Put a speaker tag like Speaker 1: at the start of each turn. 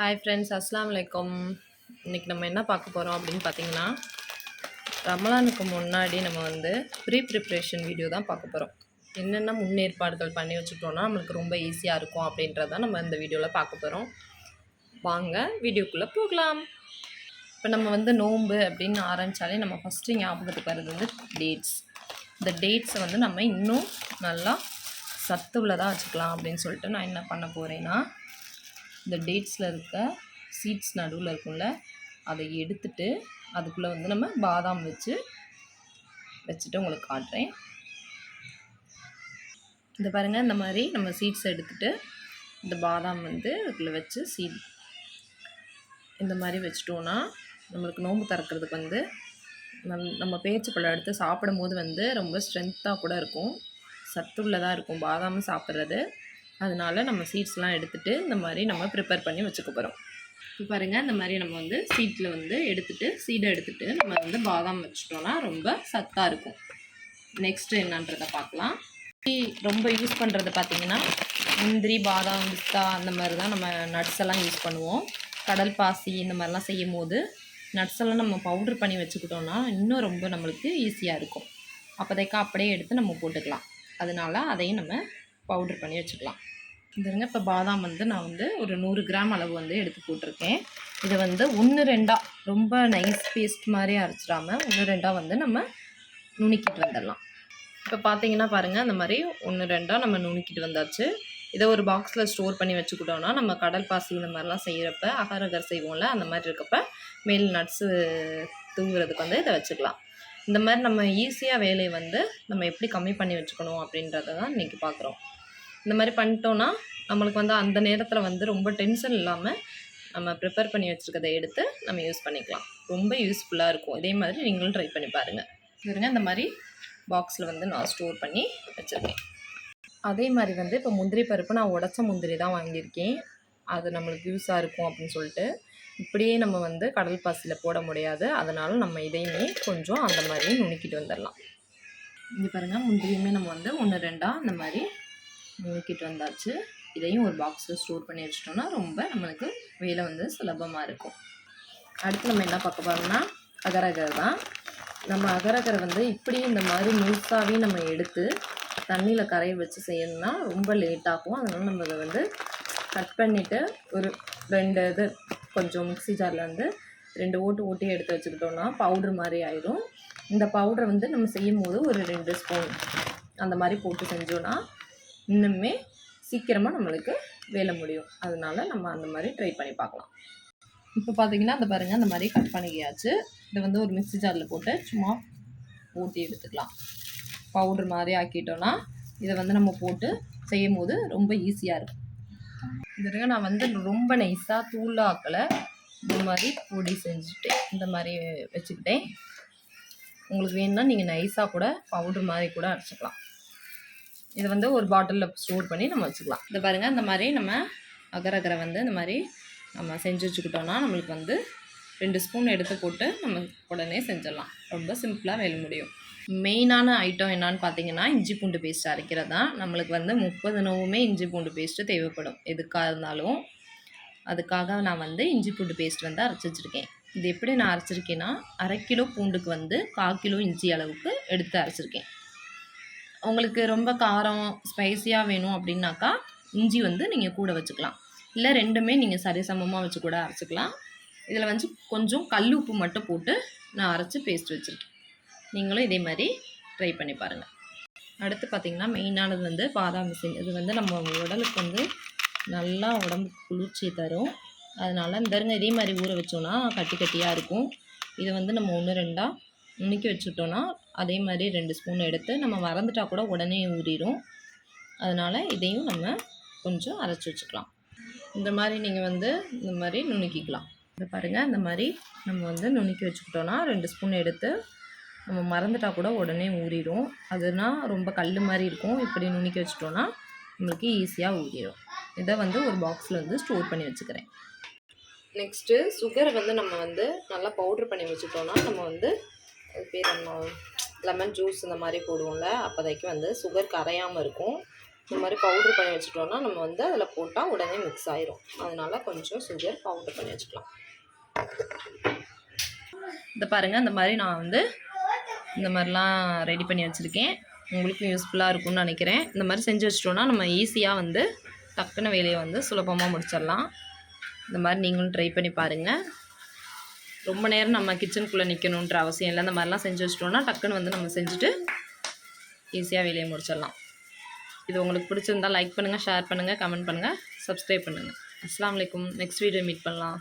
Speaker 1: Hi friends அஸ்லாம் வலைக்கம் இன்றைக்கி நம்ம என்ன பார்க்க போகிறோம் அப்படின்னு பார்த்தீங்கன்னா ரமலானுக்கு முன்னாடி நம்ம வந்து ப்ரீ ப்ரிப்ரேஷன் வீடியோ தான் பார்க்க போகிறோம் என்னென்ன முன்னேற்பாடுகள் பண்ணி வச்சுட்டோம்னா நம்மளுக்கு ரொம்ப ஈஸியாக இருக்கும் அப்படின்றத நம்ம இந்த வீடியோவில் பார்க்க போகிறோம் வாங்க வீடியோக்குள்ளே போகலாம். இப்போ நம்ம வந்து நோன்பு அப்படின்னு ஆரம்பித்தாலே நம்ம ஃபஸ்ட்டு ஞாபகத்துக்கு வர்றது வந்து டேட்ஸ் இந்த டேட்ஸை வந்து நம்ம இன்னும் நல்லா சத்து உள்ளதாக வச்சுக்கலாம் அப்படின்னு சொல்லிட்டு நான் என்ன பண்ண போகிறேன்னா இந்த டேட்ஸில் இருக்க சீட்ஸ் நடுவில் இருக்கும்ல அதை எடுத்துட்டு அதுக்குள்ளே வந்து நம்ம பாதாம் வச்சு வச்சுட்டு உங்களுக்கு காட்டுறேன். இந்த பாருங்கள் இந்த மாதிரி நம்ம சீட்ஸ் எடுத்துகிட்டு இந்த பாதாம் வந்து அதுக்குள்ளே வச்சு சீட் இந்த மாதிரி வச்சிட்டோன்னா நம்மளுக்கு நோம்பு திறக்கிறதுக்கு வந்து நம் நம்ம பேச்சு பழம் எடுத்து சாப்பிடும்போது வந்து ரொம்ப ஸ்ட்ரென்த்தாக கூட இருக்கும். சத்துள்ளதாக இருக்கும் பாதாம் சாப்பிட்றது. அதனால நம்ம சீட்ஸ்லாம் எடுத்துகிட்டு இந்த மாதிரி நம்ம ப்ரிப்பேர் பண்ணி வச்சுக்க போகிறோம் இப்போ பாருங்கள் இந்த மாதிரி நம்ம வந்து சீட்டில் வந்து எடுத்துகிட்டு சீடை எடுத்துகிட்டு நம்ம வந்து பாதாம் வச்சிட்டோம்னா ரொம்ப சத்தாக இருக்கும். நெக்ஸ்ட்டு என்னன்றதை பார்க்கலாம் ரொம்ப யூஸ் பண்ணுறது பார்த்திங்கன்னா முந்திரி பாதாம் பிஸ்தா அந்த மாதிரி தான் நம்ம நட்ஸ் எல்லாம் யூஸ் பண்ணுவோம். கடல் பாசி இந்த மாதிரிலாம் செய்யும் போது நட்ஸ் எல்லாம் நம்ம பவுட்ரு பண்ணி வச்சுக்கிட்டோம்னா இன்னும் ரொம்ப நம்மளுக்கு ஈஸியாக இருக்கும். அப்போதைக்கு அப்படியே எடுத்து நம்ம போட்டுக்கலாம். அதனால அதையும் நம்ம பவுட்ரு பண்ணி வச்சுக்கலாம். இதுங்க இப்போ பாதாம் வந்து நான் வந்து ஒரு நூறு கிராம் அளவு வந்து எடுத்து போட்டிருக்கேன். இதை வந்து ஒன்று ரெண்டாக ரொம்ப நைஸ் பேஸ்ட் மாதிரி அரைச்சிடாம ஒன்று ரெண்டாக வந்து நம்ம நுணுக்கிட்டு வந்துடலாம். இப்போ பார்த்தீங்கன்னா பாருங்கள் அந்த மாதிரி ஒன்று ரெண்டாக நம்ம நுணுக்கிட்டு வந்தாச்சு. இதை ஒரு பாக்ஸில் ஸ்டோர் பண்ணி வச்சுக்கிட்டோம்னா நம்ம கடல் பாசி இந்த மாதிரிலாம் செய்கிறப்ப அகரகர் செய்வோம்ல அந்த மாதிரி இருக்கப்ப மேல் நட்ஸு தூங்குறதுக்கு வந்து இதை வச்சுக்கலாம். இந்த மாதிரி நம்ம ஈஸியாக வேலையை வந்து நம்ம எப்படி கம்மி பண்ணி வச்சுக்கணும் அப்படின்றத தான் இன்றைக்கி பார்க்குறோம் இந்த மாதிரி பண்ணிட்டோன்னா நம்மளுக்கு வந்து அந்த நேரத்தில் வந்து ரொம்ப டென்ஷன் இல்லாமல் நம்ம ப்ரிப்பேர் பண்ணி வச்சுருக்கதை எடுத்து நம்ம யூஸ் பண்ணிக்கலாம். ரொம்ப யூஸ்ஃபுல்லாக இருக்கும். இதே மாதிரி நீங்களும் ட்ரை பண்ணி பாருங்கள் இருங்க இந்த மாதிரி பாக்ஸில் வந்து நான் ஸ்டோர் பண்ணி வச்சுருக்கேன். அதே மாதிரி வந்து இப்போ முந்திரி பருப்பு நான் உடச்ச முந்திரி தான் வாங்கியிருக்கேன். அது நம்மளுக்கு யூஸாக இருக்கும் அப்படின்னு சொல்லிட்டு இப்படியே நம்ம வந்து கடல் பாசியில் போட முடியாது. அதனால் நம்ம இதையுமே கொஞ்சம் அந்த மாதிரி நுணுக்கிட்டு வந்துடலாம். இங்கே பாருங்கள் முந்திரியுமே நம்ம வந்து ஒன்று ரெண்டாக அந்த மாதிரி நுணுக்கிட்டு வந்தாச்சு. இதையும் ஒரு பாக்ஸில் ஸ்டோர் பண்ணி வச்சிட்டோம்னா ரொம்ப நம்மளுக்கு வேலை வந்து சுலபமாக இருக்கும். அடுத்து நம்ம என்ன பார்க்க போகிறோம்னா அகரகரை தான். நம்ம அகரகரை வந்து இப்படி இந்த மாதிரி முழுசாகவே நம்ம எடுத்து தண்ணியில் கரைய வச்சு செய்யணும்னா ரொம்ப லேட் ஆகும். நம்ம அதை வந்து கட் பண்ணிவிட்டு ஒரு ரெண்டு இது கொஞ்சம் மிக்ஸி ஜாரில் வந்து ரெண்டு ஓட்டு ஓட்டி எடுத்து வச்சுக்கிட்டோம்னா பவுட்ரு மாதிரி ஆயிடும். இந்த பவுடரை வந்து நம்ம செய்யும் போது ஒரு ரெண்டு ஸ்பூன் அந்த மாதிரி போட்டு செஞ்சோன்னா இன்னுமே சீக்கிரமாக நம்மளுக்கு வேலை முடியும். அதனால நம்ம அந்த மாதிரி ட்ரை பண்ணி பார்க்கலாம். இப்போ பார்த்தீங்கன்னா அந்த பாருங்கள் அந்த மாதிரி கட் பண்ணிக்கியாச்சு. இதை வந்து ஒரு மிக்ஸி ஜாரில் போட்டு சும்மா ஊற்றி எடுத்துக்கலாம். பவுட்ரு மாதிரி ஆக்கிட்டோன்னா இதை வந்து நம்ம போட்டு செய்யும் போது ரொம்ப ஈஸியாக இருக்கும். இந்த நான் வந்து ரொம்ப நைஸாக தூளாக்கலை இந்த மாதிரி பொடி செஞ்சுட்டேன் இந்த மாதிரி வச்சுக்கிட்டேன். உங்களுக்கு வேணும்னா நீங்கள் நைஸாக கூட பவுட்ரு மாதிரி கூட அரைச்சிக்கலாம். இதை வந்து ஒரு பாட்டிலில் ஸ்டோர் பண்ணி நம்ம வச்சுக்கலாம். இதை பாருங்கள் இந்த மாதிரி நம்ம அகர அகரை வந்து இந்த மாதிரி நம்ம செஞ்சு வச்சுக்கிட்டோம்னா நம்மளுக்கு வந்து ரெண்டு ஸ்பூன் எடுத்து போட்டு நம்ம உடனே செஞ்சிடலாம். ரொம்ப சிம்பிளாக வேலை முடியும். மெயினான ஐட்டம் என்னான்னு பார்த்தீங்கன்னா இஞ்சி பூண்டு பேஸ்ட் அரைக்கிறது. தான் நம்மளுக்கு வந்து முப்பது நோவுமே இஞ்சி பூண்டு பேஸ்ட்டு தேவைப்படும். எதுக்காக இருந்தாலும் அதுக்காக நான் வந்து இஞ்சி பூண்டு பேஸ்ட் வந்து அரைச்சி வச்சுருக்கேன். இது எப்படி நான் அரைச்சிருக்கேன்னா அரை கிலோ பூண்டுக்கு வந்து கால் கிலோ இஞ்சி அளவுக்கு எடுத்து அரைச்சிருக்கேன். உங்களுக்கு ரொம்ப காரம் ஸ்பைஸியாக வேணும் அப்படின்னாக்கா இஞ்சி வந்து நீங்கள் கூட வச்சுக்கலாம். இல்லை ரெண்டுமே நீங்கள் சரிசமமாக வச்சு கூட அரைச்சிக்கலாம். இதில் வந்து கொஞ்சம் கல் உப்பு மட்டும் போட்டு நான் அரைச்சி பேஸ்ட் வச்சுருக்கேன். நீங்களும் இதே மாதிரி ட்ரை பண்ணி பாருங்கள் அடுத்து பார்த்திங்கன்னா மெயினானது வந்து பாதாம் மிஷின். இது வந்து நம்ம உடலுக்கு வந்து நல்லா உடம்புக்கு குளிர்ச்சி தரும். அதனால் இந்த இதே மாதிரி ஊற வச்சோன்னா கட்டி கட்டியாக இருக்கும். இதை வந்து நம்ம ஒன்று ரெண்டாக நுணுக்கி வச்சுட்டோன்னா அதே மாதிரி ரெண்டு ஸ்பூன் எடுத்து நம்ம மறந்துட்டா கூட உடனே ஊறிடும் அதனால் இதையும் நம்ம கொஞ்சம் அரைச்சி வச்சுக்கலாம். இந்த மாதிரி நீங்கள் வந்து இந்த மாதிரி நுணுக்கிக்கலாம். இந்த பாருங்கள் இந்த மாதிரி நம்ம வந்து நுணுக்கி வச்சுக்கிட்டோன்னா ரெண்டு ஸ்பூன் எடுத்து நம்ம மறந்துட்டா கூட உடனே ஊறிடும் அதுனா ரொம்ப கல் மாதிரி இருக்கும். இப்படி நுணுக்கி வச்சிட்டோன்னா நம்மளுக்கு ஈஸியாக ஊறிடும் இதை வந்து ஒரு பாக்ஸில் வந்து ஸ்டோர் பண்ணி வச்சுக்கிறேன். நெக்ஸ்ட்டு சுகரை வந்து நம்ம வந்து நல்லா பவுட்ரு பண்ணி வச்சுட்டோன்னா நம்ம வந்து அது பேர் என்ன? லெமன் ஜூஸ் இந்த மாதிரி போடுவோம்ல அப்போதைக்கு வந்து சுகர் கரையாமல் இருக்கும். இந்த மாதிரி பவுட்ரு பண்ணி வச்சுட்டோன்னா நம்ம வந்து அதில் போட்டால் உடனே மிக்ஸ் ஆயிரும். அதனால கொஞ்சம் சுகர் பவுட்ரு பண்ணி வச்சுக்கலாம். இந்த பாருங்கள் இந்த மாதிரி நான் வந்து இந்த மாதிரிலாம் ரெடி பண்ணி வச்சுருக்கேன். உங்களுக்கும் யூஸ்ஃபுல்லாக இருக்கும்னு நினைக்கிறேன். இந்த மாதிரி செஞ்சு வச்சிட்டோன்னா நம்ம ஈஸியாக வந்து டக்குன்னு வேலையை வந்து சுலபமாக முடிச்சிடலாம். இந்த மாதிரி நீங்களும் ட்ரை பண்ணி பாருங்கள் ரொம்ப நேரம் நம்ம கிச்சனுக்குள்ளே நிற்கணுன்ற அவசியம் இல்லை. அந்த மாதிரிலாம் செஞ்சு வச்சிட்டோம்னா டக்குன்னு வந்து நம்ம செஞ்சுட்டு ஈஸியாக வேலையை முடிச்சிடலாம். இது உங்களுக்கு பிடிச்சிருந்தா லைக் பண்ணுங்கள் ஷேர் பண்ணுங்கள் கமெண்ட் பண்ணுங்கள் சப்ஸ்கிரைப் பண்ணுங்கள் அஸ்லாம் அலைக்கும். நெக்ஸ்ட் வீடியோ மீட் பண்ணலாம்.